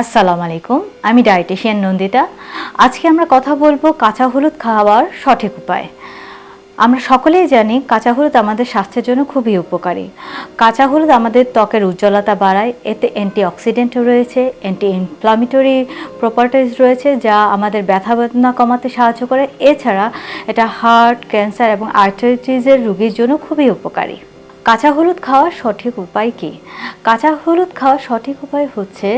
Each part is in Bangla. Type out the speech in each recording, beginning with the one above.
আসসালামু আলাইকুম, আমি ডায়েটিশিয়ান নন্দিতা। আজকে আমরা কথা বলব কাঁচা হলুদ খাওয়ার সঠিক উপায়। আমরা সকলেই জানি কাঁচা হলুদ আমাদের স্বাস্থ্যের জন্য খুবই উপকারী। কাঁচা হলুদ আমাদের ত্বকের উজ্জ্বলতা বাড়ায়, এতে অ্যান্টিঅক্সিডেন্টও রয়েছে অ্যান্টি ইনফ্লামেটরি প্রপার্টিজ রয়েছে যা আমাদের ব্যথা বেদনা কমাতে সাহায্য করে। এছাড়া এটা হার্ট, ক্যান্সার এবং আর্থাইটিসের রোগীর জন্য খুবই উপকারী। কাঁচা হলুদ খাওয়ার সঠিক উপায় কি? কাঁচা হলুদ খাওয়ার সঠিক উপায় হচ্ছে,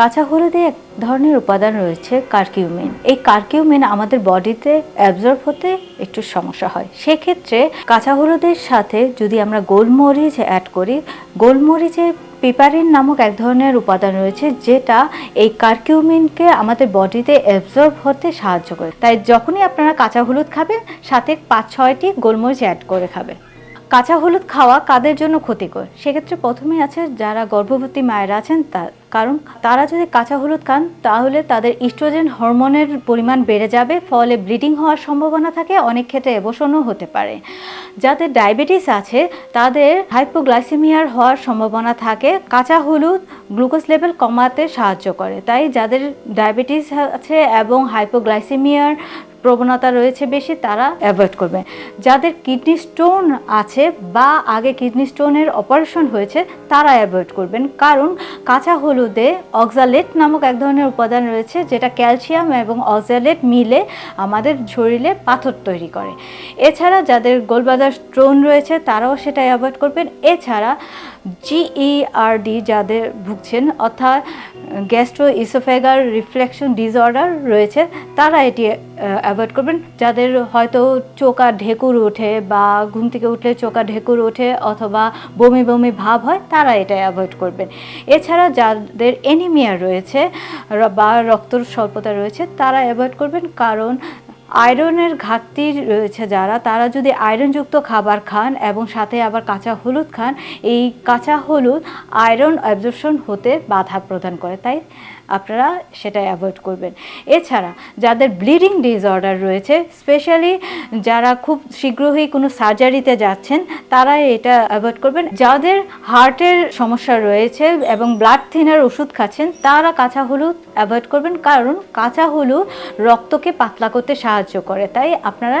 কাঁচা হলুদে এক ধরনের উপাদান রয়েছে, কার্কিউমিন। এই কার্কিউমিন আমাদের বডিতে অ্যাবজর্ব হতে একটু সমস্যা হয়। সেক্ষেত্রে কাঁচা হলুদের সাথে যদি আমরা গোলমরিচ অ্যাড করি, গোলমরিচে পিপারিন নামক এক ধরনের উপাদান রয়েছে, যেটা এই কার্কিউমিনকে আমাদের বডিতে অ্যাবজর্ব হতে সাহায্য করে। তাই যখনই আপনারা কাঁচা হলুদ খাবেন, সাথে পাঁচ ছয়টি গোলমরিচ অ্যাড করে খাবেন। কাঁচা হলুদ খাওয়া কাদের জন্য ক্ষতিকর? সেক্ষেত্রে প্রথমেই আছে যারা গর্ভবতী মায়েরা আছেন তার কারণ তারা যদি কাঁচা হলুদ খান, তাহলে তাদের ইস্ট্রোজেন হরমোনের পরিমাণ বেড়ে যাবে, ফলে ব্লিডিং হওয়ার সম্ভাবনা থাকে, অনেক ক্ষেত্রে এবসনও হতে পারে। যাদের ডায়াবেটিস আছে, তাদের হাইপোগ্লাইসেমিয়ার হওয়ার সম্ভাবনা থাকে, কাঁচা হলুদ গ্লুকোজ লেভেল কমাতে সাহায্য করে। তাই যাদের ডায়াবেটিস আছে এবং হাইপোগ্লাইসেমিয়ার প্রবণতা রয়েছে বেশি, তারা অ্যাভয়েড করবে। যাদের কিডনি স্টোন আছে বা আগে কিডনি স্টোনের অপারেশন হয়েছে, তারা অ্যাভয়েড করবেন। কারণ কাঁচা হলুদে অক্সালেট নামক এক ধরনের উপাদান রয়েছে, যেটা ক্যালসিয়াম এবং অক্সালেট মিলে আমাদের শরীরে পাথর তৈরি করে। এছাড়া যাদের গোলবাজার স্টোন রয়েছে, তারাও সেটা অ্যাভয়েড করবেন। এছাড়া জিইআরডি যাদের ভুগছেন, অর্থাৎ গ্যাস্ট্রো ইসোফেগার রিফ্লেকশন ডিসঅর্ডার রয়েছে, তারা এটি অ্যাভয়েড করবেন। যাদের হয়তো চোকা ঢেকুর ওঠে বা ঘুম থেকে উঠলে চোকা ঢেকুর ওঠে অথবা বমি বমি ভাব হয়, তারা এটা অ্যাভয়েড করবেন। এছাড়া যাদের এনিমিয়া রয়েছে বা রক্তর স্বল্পতা রয়েছে, তারা অ্যাভয়েড করবেন। কারণ আয়রনের ঘাটতি রয়েছে যারা, তারা যদি আয়রনযুক্ত খাবার খান এবং সাথে আবার কাঁচা হলুদ খান, এই কাঁচা হলুদ আয়রন অ্যাবজর্পশন হতে বাধা প্রদান করে। তাই আপনারা সেটা অ্যাভয়েড করবেন। এছাড়া যাদের ব্লিডিং ডিসঅর্ডার রয়েছে স্পেশালি যারা খুব শীঘ্রই কোনো সার্জারিতে যাচ্ছেন, তারা এটা অ্যাভয়েড করবেন। যাদের হার্টের সমস্যা রয়েছে এবং ব্লাড থিনার ওষুধ খাচ্ছেন, তারা কাঁচা হলুদ অ্যাভয়েড করবেন। কারণ কাঁচা হলুদ রক্তকে পাতলা করতে সাহায্য করে। তাই আপনারা